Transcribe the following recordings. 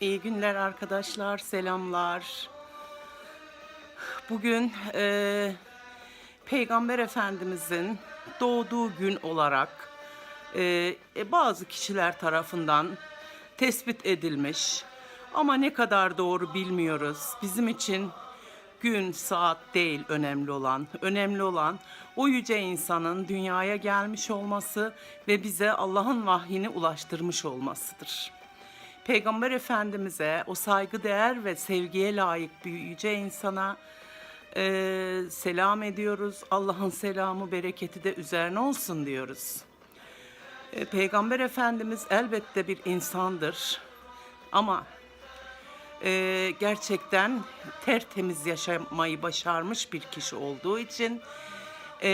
İyi günler arkadaşlar, selamlar. Bugün eee, Peygamber Efendimizin doğduğu gün olarak eee, e, bazı kişiler tarafından tespit edilmiş. Ama ne kadar doğru bilmiyoruz. Bizim için gün, saat değil önemli olan. Önemli olan o yüce insanın dünyaya gelmiş olması ve bize Allah'ın vahyini ulaştırmış olmasıdır. Peygamber Efendimiz'e, o saygıdeğer ve sevgiye layık bir yüce insana eee, selam ediyoruz. Allah'ın selamı, bereketi de üzerine olsun diyoruz. E, Peygamber Efendimiz elbette bir insandır ama e, gerçekten tertemiz yaşamayı başarmış bir kişi olduğu için e,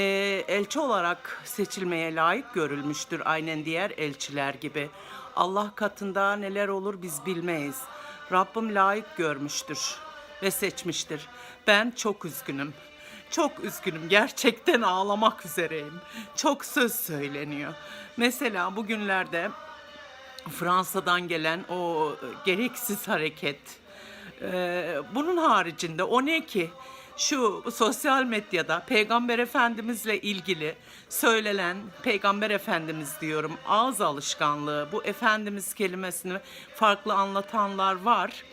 elçi olarak seçilmeye layık görülmüştür aynen diğer elçiler gibi. Allah katında neler olur biz bilmeyiz. Rabbim layık görmüştür ve seçmiştir. Ben çok üzgünüm. Çok üzgünüm. Gerçekten ağlamak üzereyim. Çok söz söyleniyor. Mesela bugünlerde Fransa'dan gelen o gereksiz hareket. Ee, bunun haricinde o ne ki? Şu sosyal medyada Peygamber Efendimizle ilgili söylenen Peygamber Efendimiz diyorum ağız alışkanlığı bu Efendimiz kelimesini farklı anlatanlar var.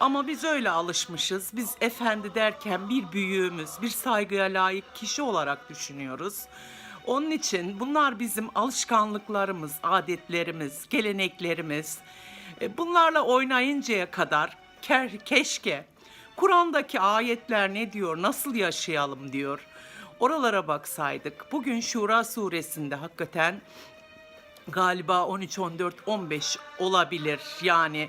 Ama biz öyle alışmışız. Biz efendi derken bir büyüğümüz, bir saygıya layık kişi olarak düşünüyoruz. Onun için bunlar bizim alışkanlıklarımız, adetlerimiz, geleneklerimiz. E, Bunlarla oynayıncaya kadar keşke Kur'an'daki ayetler ne diyor, nasıl yaşayalım diyor. Oralara baksaydık. Bugün Şura suresinde hakikaten galiba 13, 14, 15 olabilir yani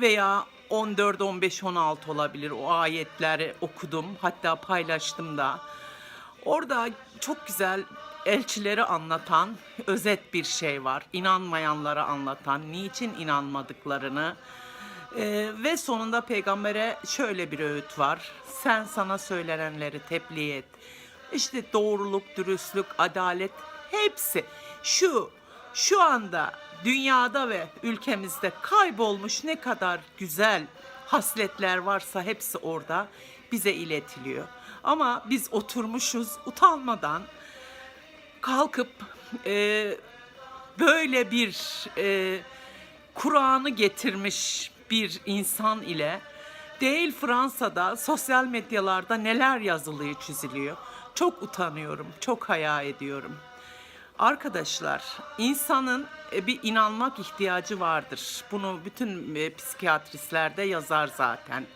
veya 14, 15, 16 olabilir o ayetleri okudum hatta paylaştım da. Orada çok güzel elçileri anlatan özet bir şey var. İnanmayanlara anlatan, niçin inanmadıklarını Ee, ve sonunda peygambere şöyle bir öğüt var. Sen sana söylenenleri tebliğ et. İşte doğruluk, dürüstlük, adalet hepsi şu şu anda dünyada ve ülkemizde kaybolmuş ne kadar güzel hasletler varsa hepsi orada bize iletiliyor. Ama biz oturmuşuz utanmadan kalkıp e, böyle bir e, Kur'an'ı getirmiş bir insan ile değil Fransa'da sosyal medyalarda neler yazılıyor çiziliyor. Çok utanıyorum, çok haya ediyorum. Arkadaşlar, insanın e, bir inanmak ihtiyacı vardır. Bunu bütün e, psikiyatristler de yazar zaten.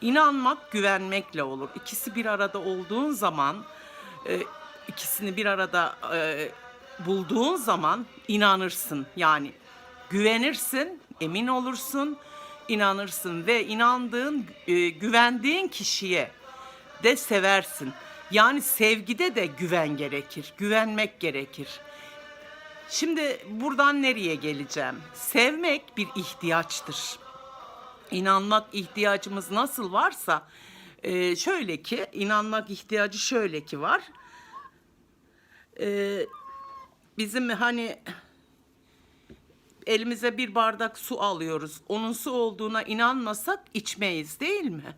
İnanmak güvenmekle olur. İkisi bir arada olduğun zaman, e, ikisini bir arada bulduğun zaman inanırsın. Yani güvenirsin, emin olursun, inanırsın ve inandığın, e, güvendiğin kişiye de seversin. Yani sevgide de güven gerekir, güvenmek gerekir. Şimdi buradan nereye geleceğim? Sevmek bir ihtiyaçtır. İnanmak ihtiyacımız nasıl varsa e, şöyle ki inanmak ihtiyacı şöyle ki var. E, bizim hani elimize bir bardak su alıyoruz. Onun su olduğuna inanmasak içmeyiz değil mi?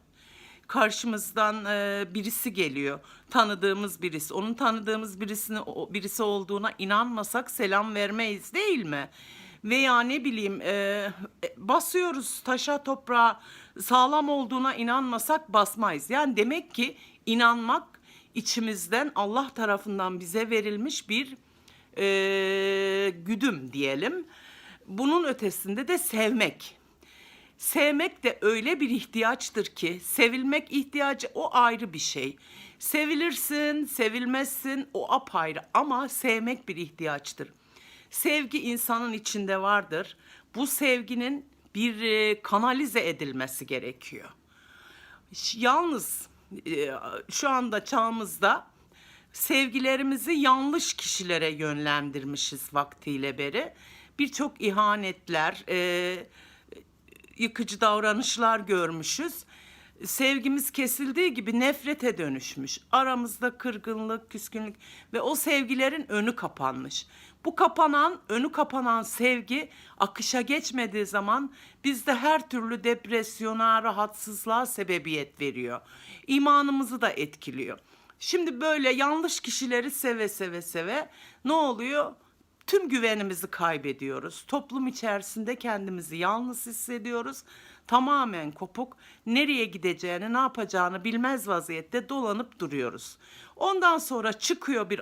Karşımızdan e, birisi geliyor. Tanıdığımız birisi. Onun tanıdığımız birisini birisi olduğuna inanmasak selam vermeyiz değil mi? Veya ne bileyim e, e, basıyoruz taşa toprağa sağlam olduğuna inanmasak basmayız. Yani demek ki inanmak içimizden Allah tarafından bize verilmiş bir e, güdüm diyelim. Bunun ötesinde de sevmek. Sevmek de öyle bir ihtiyaçtır ki sevilmek ihtiyacı o ayrı bir şey. Sevilirsin, sevilmezsin o apayrı ama sevmek bir ihtiyaçtır. Sevgi insanın içinde vardır. Bu sevginin bir e, kanalize edilmesi gerekiyor. Yalnız e, şu anda çağımızda sevgilerimizi yanlış kişilere yönlendirmişiz vaktiyle beri. Birçok ihanetler, e, yıkıcı davranışlar görmüşüz. sevgimiz kesildiği gibi nefrete dönüşmüş. Aramızda kırgınlık, küskünlük ve o sevgilerin önü kapanmış. Bu kapanan, önü kapanan sevgi akışa geçmediği zaman bizde her türlü depresyona, rahatsızlığa sebebiyet veriyor. İmanımızı da etkiliyor. Şimdi böyle yanlış kişileri seve seve seve ne oluyor? Tüm güvenimizi kaybediyoruz. Toplum içerisinde kendimizi yalnız hissediyoruz. Tamamen kopuk, nereye gideceğini, ne yapacağını bilmez vaziyette dolanıp duruyoruz. Ondan sonra çıkıyor bir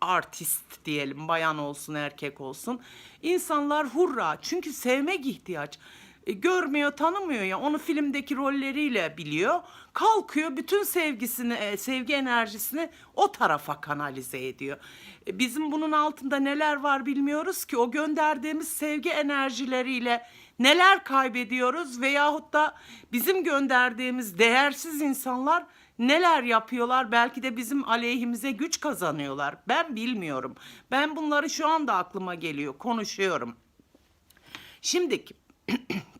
artist diyelim, bayan olsun, erkek olsun. İnsanlar hurra çünkü sevmek ihtiyaç. E, görmüyor, tanımıyor ya. Onu filmdeki rolleriyle biliyor. Kalkıyor bütün sevgisini, e, sevgi enerjisini o tarafa kanalize ediyor. E, bizim bunun altında neler var bilmiyoruz ki. O gönderdiğimiz sevgi enerjileriyle neler kaybediyoruz veyahut da bizim gönderdiğimiz değersiz insanlar neler yapıyorlar? Belki de bizim aleyhimize güç kazanıyorlar. Ben bilmiyorum. Ben bunları şu anda aklıma geliyor, konuşuyorum. Şimdi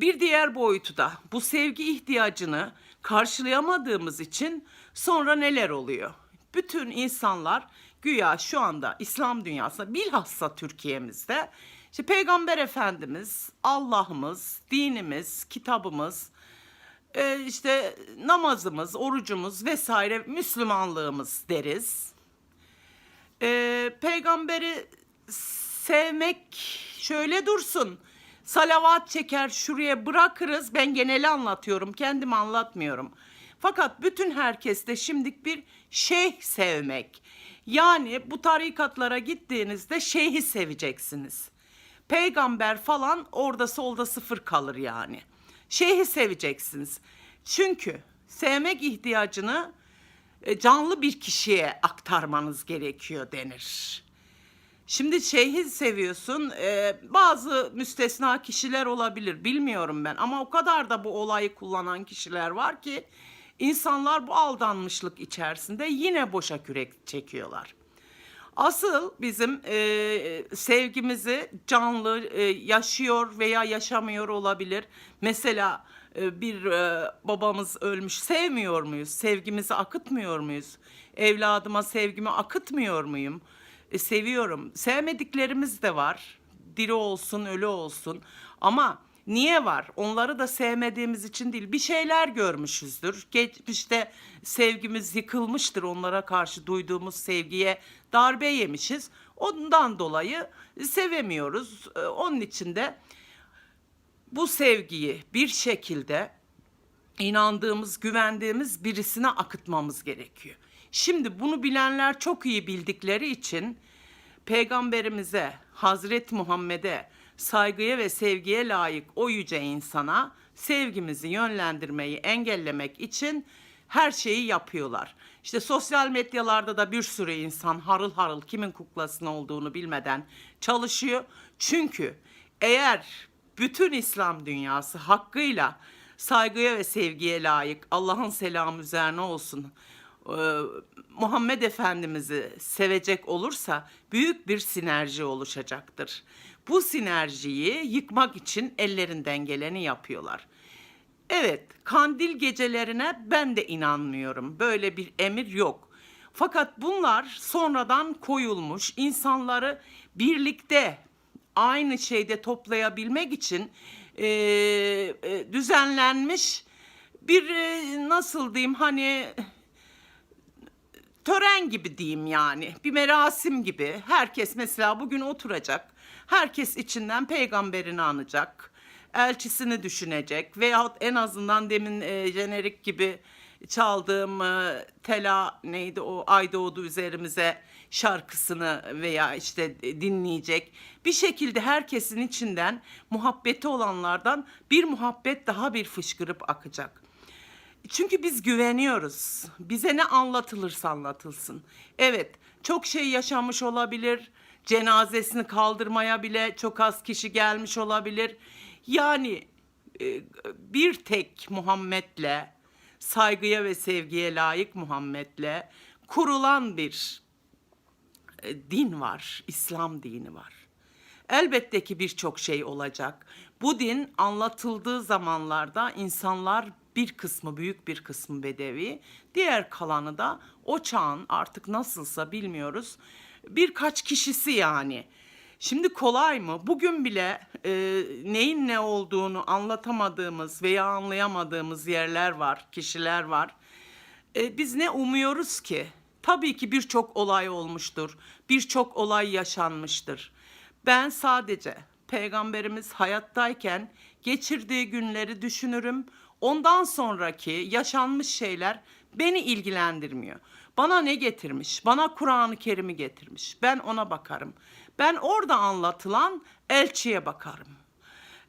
bir diğer boyutu da bu sevgi ihtiyacını karşılayamadığımız için sonra neler oluyor? Bütün insanlar güya şu anda İslam dünyasında bilhassa Türkiye'mizde işte Peygamber Efendimiz, Allah'ımız, dinimiz, kitabımız, e, işte namazımız, orucumuz vesaire Müslümanlığımız deriz. Ee, peygamberi sevmek şöyle dursun. Salavat çeker şuraya bırakırız. Ben geneli anlatıyorum. Kendimi anlatmıyorum. Fakat bütün herkeste şimdilik bir şeyh sevmek. Yani bu tarikatlara gittiğinizde şeyhi seveceksiniz. Peygamber falan orada solda sıfır kalır yani. Şeyhi seveceksiniz. Çünkü sevmek ihtiyacını e, canlı bir kişiye aktarmanız gerekiyor denir. Şimdi şeyhi seviyorsun. e, bazı müstesna kişiler olabilir. Bilmiyorum ben ama o kadar da bu olayı kullanan kişiler var ki insanlar bu aldanmışlık içerisinde yine boşa kürek çekiyorlar. Asıl bizim e, sevgimizi canlı e, yaşıyor veya yaşamıyor olabilir. Mesela e, bir e, babamız ölmüş sevmiyor muyuz? Sevgimizi akıtmıyor muyuz? Evladıma sevgimi akıtmıyor muyum? E, seviyorum. Sevmediklerimiz de var. Diri olsun, ölü olsun. Ama niye var? Onları da sevmediğimiz için değil. Bir şeyler görmüşüzdür. Geçmişte sevgimiz yıkılmıştır. Onlara karşı duyduğumuz sevgiye darbe yemişiz. Ondan dolayı sevemiyoruz. E, Onun için de bu sevgiyi bir şekilde inandığımız, güvendiğimiz birisine akıtmamız gerekiyor. Şimdi bunu bilenler çok iyi bildikleri için peygamberimize, Hazreti Muhammed'e saygıya ve sevgiye layık o yüce insana sevgimizi yönlendirmeyi engellemek için her şeyi yapıyorlar. İşte sosyal medyalarda da bir sürü insan harıl harıl kimin kuklasının olduğunu bilmeden çalışıyor. Çünkü eğer bütün İslam dünyası hakkıyla saygıya ve sevgiye layık Allah'ın selamı üzerine olsun e, Muhammed Efendimiz'i sevecek olursa büyük bir sinerji oluşacaktır. Bu sinerjiyi yıkmak için ellerinden geleni yapıyorlar. Evet, kandil gecelerine ben de inanmıyorum. Böyle bir emir yok. Fakat bunlar sonradan koyulmuş, insanları birlikte aynı şeyde toplayabilmek için e, e, düzenlenmiş bir e, nasıl diyeyim hani tören gibi diyeyim yani. Bir merasim gibi. Herkes mesela bugün oturacak. Herkes içinden peygamberini anacak. Elçisini düşünecek. Veyahut en azından demin e, jenerik gibi çaldığım e, tela neydi o ay doğdu üzerimize şarkısını veya işte dinleyecek. Bir şekilde herkesin içinden muhabbeti olanlardan bir muhabbet daha bir fışkırıp akacak. Çünkü biz güveniyoruz. Bize ne anlatılırsa anlatılsın. Evet, çok şey yaşanmış olabilir. Cenazesini kaldırmaya bile çok az kişi gelmiş olabilir. Yani e, bir tek Muhammed'le saygıya ve sevgiye layık Muhammed'le kurulan bir e, din var. İslam dini var. Elbette ki birçok şey olacak. Bu din anlatıldığı zamanlarda insanlar bir kısmı büyük bir kısmı bedevi, diğer kalanı da o çağın artık nasılsa bilmiyoruz. Birkaç kişisi yani. Şimdi kolay mı? Bugün bile e, neyin ne olduğunu anlatamadığımız veya anlayamadığımız yerler var, kişiler var. E, biz ne umuyoruz ki? Tabii ki birçok olay olmuştur. Birçok olay yaşanmıştır. Ben sadece peygamberimiz hayattayken geçirdiği günleri düşünürüm. Ondan sonraki yaşanmış şeyler beni ilgilendirmiyor. Bana ne getirmiş? Bana Kur'an-ı Kerim'i getirmiş. Ben ona bakarım. Ben orada anlatılan elçiye bakarım.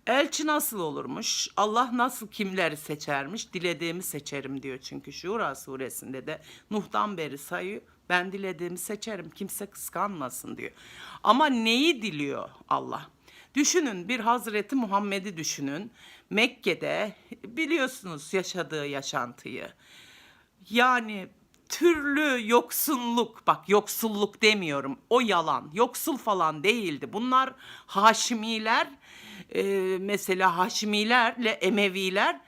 Elçi nasıl olurmuş? Allah nasıl kimleri seçermiş? Dilediğimi seçerim diyor çünkü Şura suresinde de Nuh'tan beri sayıyor. Ben dilediğimi seçerim. Kimse kıskanmasın diyor. Ama neyi diliyor Allah? Düşünün bir Hazreti Muhammed'i düşünün. Mekke'de biliyorsunuz yaşadığı yaşantıyı. Yani türlü yoksunluk, bak yoksulluk demiyorum, o yalan, yoksul falan değildi. Bunlar Haşimiler, e, mesela Haşimilerle Emeviler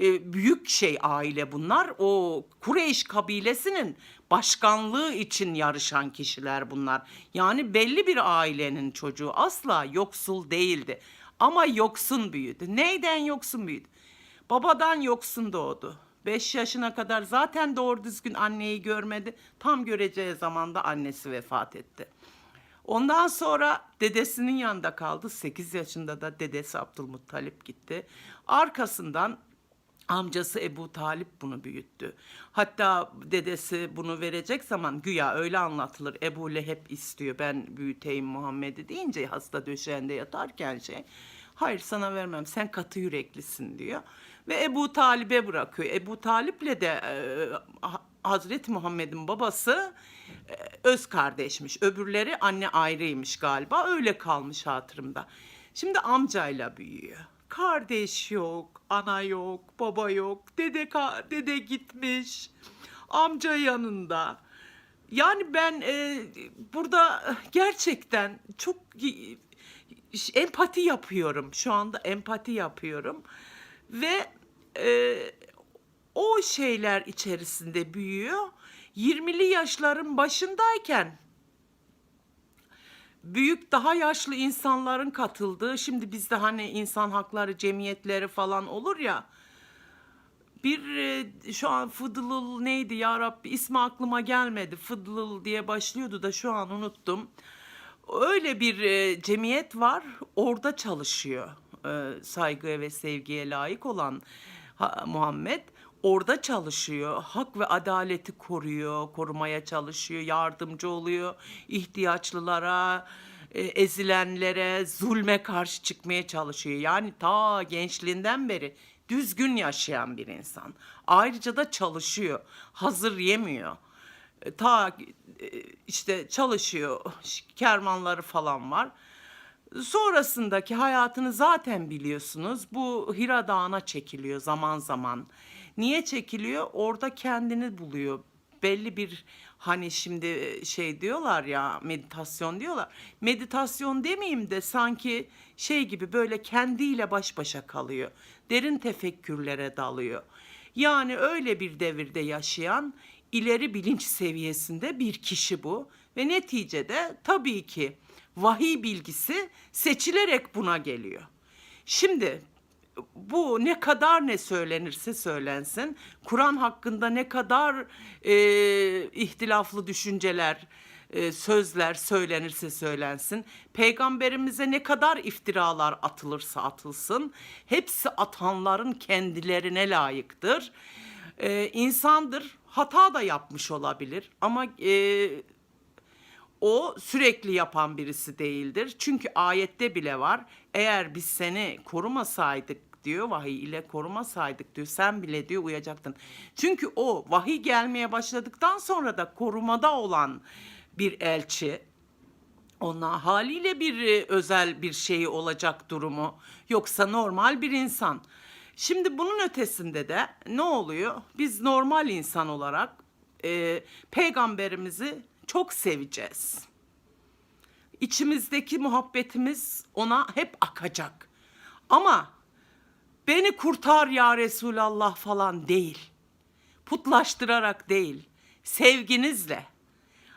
e, büyük şey aile bunlar. O Kureyş kabilesinin başkanlığı için yarışan kişiler bunlar. Yani belli bir ailenin çocuğu asla yoksul değildi. Ama yoksun büyüdü. Neyden yoksun büyüdü? Babadan yoksun doğdu. 5 yaşına kadar zaten doğru düzgün anneyi görmedi. Tam göreceği zamanda annesi vefat etti. Ondan sonra dedesinin yanında kaldı. 8 yaşında da dedesi Abdülmuttalip gitti. Arkasından amcası Ebu Talip bunu büyüttü. Hatta dedesi bunu verecek zaman güya öyle anlatılır. Ebu Leheb istiyor ben büyüteyim Muhammed'i deyince hasta döşeğinde yatarken şey. Hayır sana vermem sen katı yüreklisin diyor. Ve Ebu Talip'e bırakıyor. Ebu Talip'le de e, Ha- Hazreti Muhammed'in babası e, öz kardeşmiş. Öbürleri anne ayrıymış galiba. Öyle kalmış hatırımda. Şimdi amcayla büyüyor. Kardeş yok, ana yok, baba yok. Dede ka- dede gitmiş. Amca yanında. Yani ben e, burada gerçekten çok empati yapıyorum. Şu anda empati yapıyorum. Ve e, o şeyler içerisinde büyüyor. 20'li yaşların başındayken büyük daha yaşlı insanların katıldığı şimdi bizde hani insan hakları cemiyetleri falan olur ya bir e, şu an Fıdılıl neydi ya Rabbi ismi aklıma gelmedi. Fıdılıl diye başlıyordu da şu an unuttum. Öyle bir e, cemiyet var orada çalışıyor. E, saygıya ve sevgiye layık olan ha- Muhammed orada çalışıyor. Hak ve adaleti koruyor, korumaya çalışıyor, yardımcı oluyor ihtiyaçlılara, e, ezilenlere, zulme karşı çıkmaya çalışıyor. Yani ta gençliğinden beri düzgün yaşayan bir insan. Ayrıca da çalışıyor. Hazır yemiyor. E, Ta e, işte çalışıyor. Kervanları falan var. Sonrasındaki hayatını zaten biliyorsunuz. Bu Hira Dağı'na çekiliyor zaman zaman. Niye çekiliyor? Orada kendini buluyor. Belli bir hani şimdi şey diyorlar ya meditasyon diyorlar. Meditasyon demeyeyim de sanki şey gibi böyle kendiyle baş başa kalıyor. Derin tefekkürlere dalıyor. Yani öyle bir devirde yaşayan ileri bilinç seviyesinde bir kişi bu ve neticede tabii ki vahiy bilgisi seçilerek buna geliyor. Şimdi bu ne kadar ne söylenirse söylensin, Kur'an hakkında ne kadar e, ihtilaflı düşünceler, e, sözler söylenirse söylensin, peygamberimize ne kadar iftiralar atılırsa atılsın, hepsi atanların kendilerine layıktır. E, insandır, hata da yapmış olabilir ama e, o sürekli yapan birisi değildir. Çünkü ayette bile var. Eğer biz seni korumasaydık diyor vahiy ile korumasaydık diyor sen bile diyor uyacaktın. Çünkü o vahiy gelmeye başladıktan sonra da korumada olan bir elçi ona haliyle bir e, özel bir şeyi olacak durumu yoksa normal bir insan. Şimdi bunun ötesinde de ne oluyor? Biz normal insan olarak e, peygamberimizi çok seveceğiz. içimizdeki muhabbetimiz ona hep akacak. Ama beni kurtar ya Resulallah falan değil. Putlaştırarak değil, sevginizle.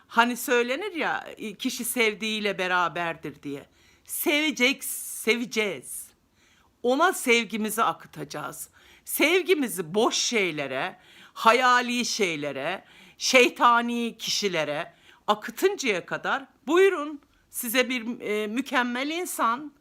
Hani söylenir ya kişi sevdiğiyle beraberdir diye. Sevecek, seveceğiz. Ona sevgimizi akıtacağız. Sevgimizi boş şeylere, hayali şeylere, şeytani kişilere akıtıncaya kadar buyurun size bir e, mükemmel insan,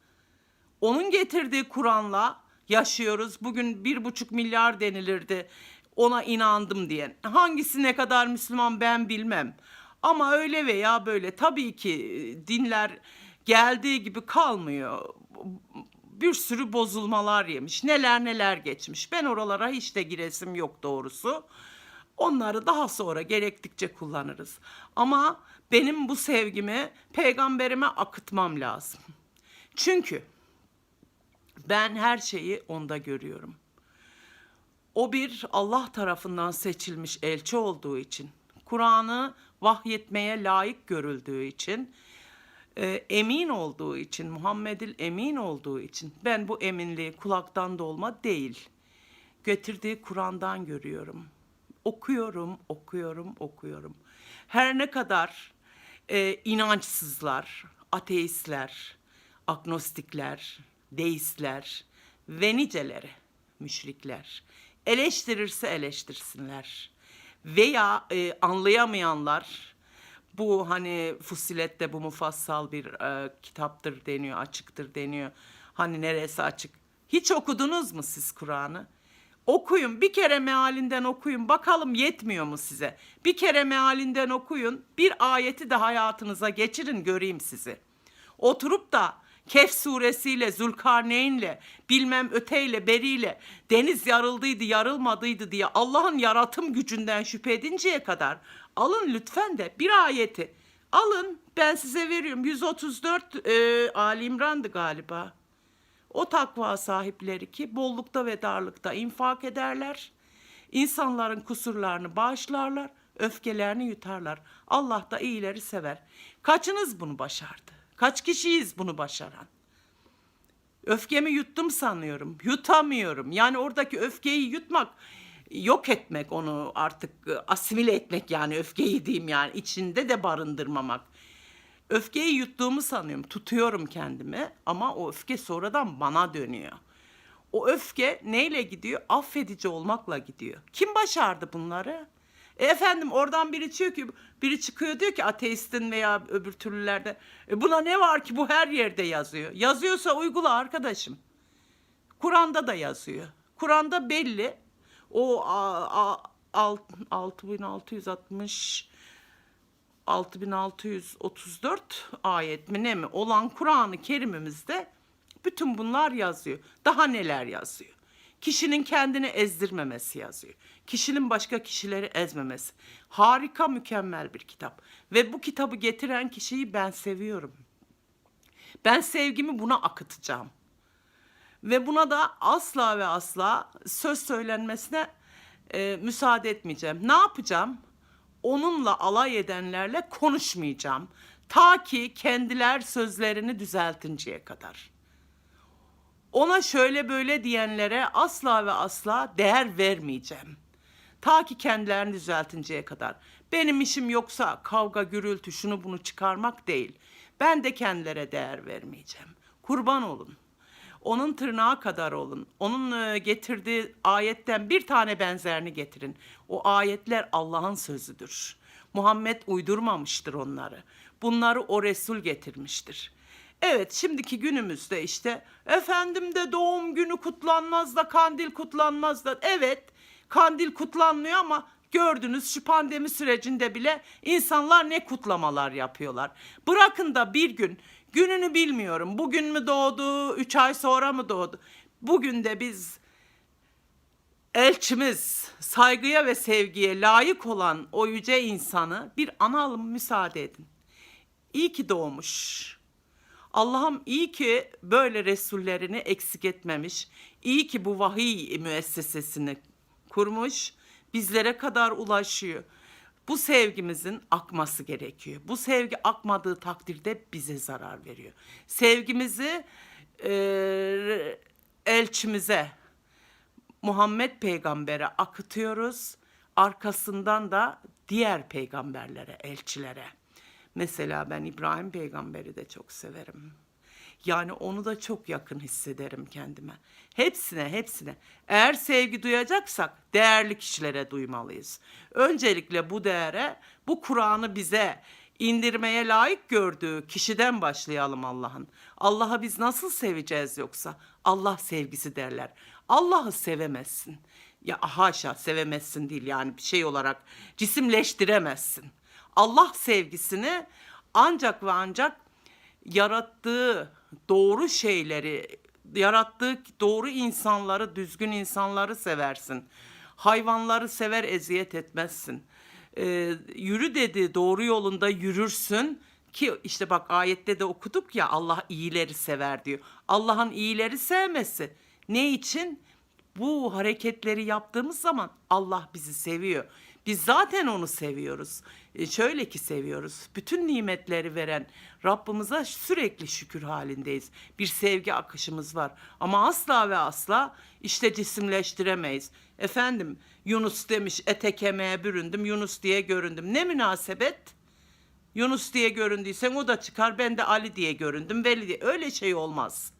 onun getirdiği Kur'an'la yaşıyoruz. Bugün bir buçuk milyar denilirdi ona inandım diyen. Hangisi ne kadar Müslüman ben bilmem. Ama öyle veya böyle tabii ki e, dinler geldiği gibi kalmıyor. Bir sürü bozulmalar yemiş. Neler neler geçmiş. Ben oralara hiç de giresim yok doğrusu. Onları daha sonra gerektikçe kullanırız. Ama benim bu sevgimi peygamberime akıtmam lazım. Çünkü ben her şeyi onda görüyorum. O bir Allah tarafından seçilmiş elçi olduğu için, Kur'an'ı vahyetmeye layık görüldüğü için, e, emin olduğu için, Muhammed'il emin olduğu için ben bu eminliği kulaktan dolma değil, getirdiği Kur'an'dan görüyorum. Okuyorum, okuyorum, okuyorum. Her ne kadar e, inançsızlar, ateistler, agnostikler, deistler ve niceleri, müşrikler eleştirirse eleştirsinler. Veya e, anlayamayanlar bu hani Fusilet'te bu mufassal bir e, kitaptır deniyor, açıktır deniyor. Hani neresi açık? Hiç okudunuz mu siz Kur'an'ı? Okuyun bir kere mealinden okuyun bakalım yetmiyor mu size? Bir kere mealinden okuyun bir ayeti de hayatınıza geçirin göreyim sizi. Oturup da Kehf suresiyle, Zülkarneyn'le, bilmem öteyle, beriyle, deniz yarıldıydı, yarılmadıydı diye Allah'ın yaratım gücünden şüphe edinceye kadar alın lütfen de bir ayeti. Alın ben size veriyorum. 134 e, Ali İmran'dı galiba. O takva sahipleri ki bollukta ve darlıkta infak ederler. İnsanların kusurlarını bağışlarlar, öfkelerini yutarlar. Allah da iyileri sever. Kaçınız bunu başardı? Kaç kişiyiz bunu başaran? Öfkemi yuttum sanıyorum. Yutamıyorum. Yani oradaki öfkeyi yutmak, yok etmek onu artık asimile etmek yani öfkeyi diyeyim yani içinde de barındırmamak. Öfkeyi yuttuğumu sanıyorum. Tutuyorum kendimi ama o öfke sonradan bana dönüyor. O öfke neyle gidiyor? Affedici olmakla gidiyor. Kim başardı bunları? E efendim oradan biri çıkıyor ki biri çıkıyor diyor ki ateistin veya öbür türlülerde e buna ne var ki bu her yerde yazıyor. Yazıyorsa uygula arkadaşım. Kur'an'da da yazıyor. Kur'an'da belli. O a, a, alt, 6660 6634 ayet mi ne mi olan Kur'an-ı Kerim'imizde bütün bunlar yazıyor. Daha neler yazıyor? Kişinin kendini ezdirmemesi yazıyor. Kişinin başka kişileri ezmemesi. Harika, mükemmel bir kitap. Ve bu kitabı getiren kişiyi ben seviyorum. Ben sevgimi buna akıtacağım. Ve buna da asla ve asla söz söylenmesine e, müsaade etmeyeceğim. Ne yapacağım? Onunla alay edenlerle konuşmayacağım. Ta ki kendiler sözlerini düzeltinceye kadar. Ona şöyle böyle diyenlere asla ve asla değer vermeyeceğim. Ta ki kendilerini düzeltinceye kadar. Benim işim yoksa kavga, gürültü, şunu bunu çıkarmak değil. Ben de kendilere değer vermeyeceğim. Kurban olun. Onun tırnağı kadar olun. Onun e, getirdiği ayetten bir tane benzerini getirin. O ayetler Allah'ın sözüdür. Muhammed uydurmamıştır onları. Bunları o Resul getirmiştir. Evet şimdiki günümüzde işte efendim de doğum günü kutlanmaz da kandil kutlanmaz da evet kandil kutlanmıyor ama gördünüz şu pandemi sürecinde bile insanlar ne kutlamalar yapıyorlar. Bırakın da bir gün gününü bilmiyorum bugün mü doğdu üç ay sonra mı doğdu bugün de biz elçimiz saygıya ve sevgiye layık olan o yüce insanı bir analım müsaade edin. İyi ki doğmuş. Allah'ım iyi ki böyle resullerini eksik etmemiş. İyi ki bu vahiy müessesesini kurmuş. Bizlere kadar ulaşıyor. Bu sevgimizin akması gerekiyor. Bu sevgi akmadığı takdirde bize zarar veriyor. Sevgimizi eee, elçimize, Muhammed peygambere akıtıyoruz. Arkasından da diğer peygamberlere, elçilere. Mesela ben İbrahim peygamberi de çok severim. Yani onu da çok yakın hissederim kendime. Hepsine, hepsine. Eğer sevgi duyacaksak değerli kişilere duymalıyız. Öncelikle bu değere, bu Kur'an'ı bize indirmeye layık gördüğü kişiden başlayalım Allah'ın. Allah'ı biz nasıl seveceğiz yoksa? Allah sevgisi derler. Allah'ı sevemezsin. Ya haşa sevemezsin değil yani bir şey olarak cisimleştiremezsin. Allah sevgisini ancak ve ancak yarattığı doğru şeyleri, yarattığı doğru insanları, düzgün insanları seversin. Hayvanları sever eziyet etmezsin. Ee, yürü dedi doğru yolunda yürürsün ki işte bak ayette de okuduk ya Allah iyileri sever diyor. Allah'ın iyileri sevmesi ne için? Bu hareketleri yaptığımız zaman Allah bizi seviyor. Biz zaten onu seviyoruz. E, şöyle ki seviyoruz. Bütün nimetleri veren Rabbimize sürekli şükür halindeyiz. Bir sevgi akışımız var. Ama asla ve asla işte cisimleştiremeyiz. Efendim Yunus demiş ete kemiğe büründüm Yunus diye göründüm. Ne münasebet? Yunus diye göründüysen o da çıkar ben de Ali diye göründüm Veli diye. Öyle şey olmaz.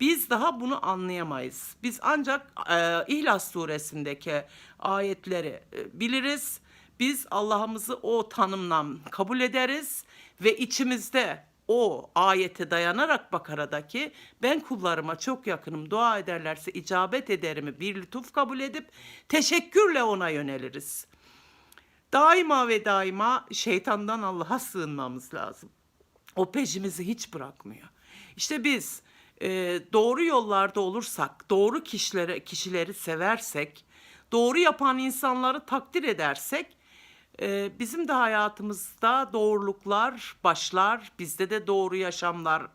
Biz daha bunu anlayamayız. Biz ancak e, İhlas suresindeki ayetleri e, biliriz. Biz Allah'ımızı o tanımla kabul ederiz ve içimizde o ayete dayanarak Bakara'daki ben kullarıma çok yakınım dua ederlerse icabet ederimi bir lütuf kabul edip teşekkürle ona yöneliriz. Daima ve daima şeytandan Allah'a sığınmamız lazım. O peşimizi hiç bırakmıyor. İşte biz e, doğru yollarda olursak, doğru kişilere kişileri seversek, doğru yapan insanları takdir edersek, e, bizim de hayatımızda doğruluklar başlar, bizde de doğru yaşamlar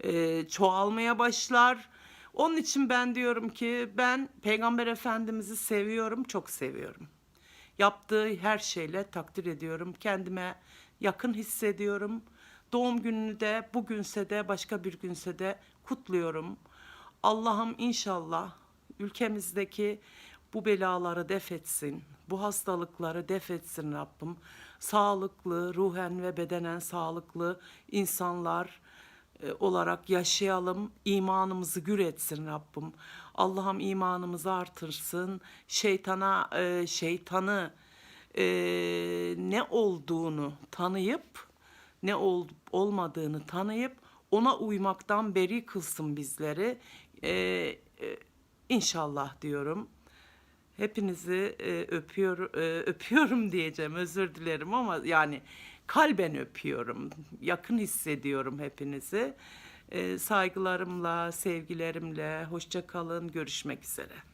e, çoğalmaya başlar. Onun için ben diyorum ki ben Peygamber Efendimiz'i seviyorum, çok seviyorum. Yaptığı her şeyle takdir ediyorum. Kendime yakın hissediyorum. Doğum gününü de bugünse de başka bir günse de kutluyorum. Allah'ım inşallah ülkemizdeki bu belaları def etsin. Bu hastalıkları def etsin Rabbim. Sağlıklı, ruhen ve bedenen sağlıklı insanlar e, olarak yaşayalım. İmanımızı gür etsin Rabbim. Allah'ım imanımızı artırsın. Şeytana, e, şeytanı e, ne olduğunu tanıyıp, ne ol, olmadığını tanıyıp ona uymaktan beri kılsın bizleri. E, e, inşallah diyorum. Hepinizi e, e, öpüyorum diyeceğim özür dilerim ama yani kalben öpüyorum. Yakın hissediyorum hepinizi. E, saygılarımla, sevgilerimle hoşça kalın. Görüşmek üzere.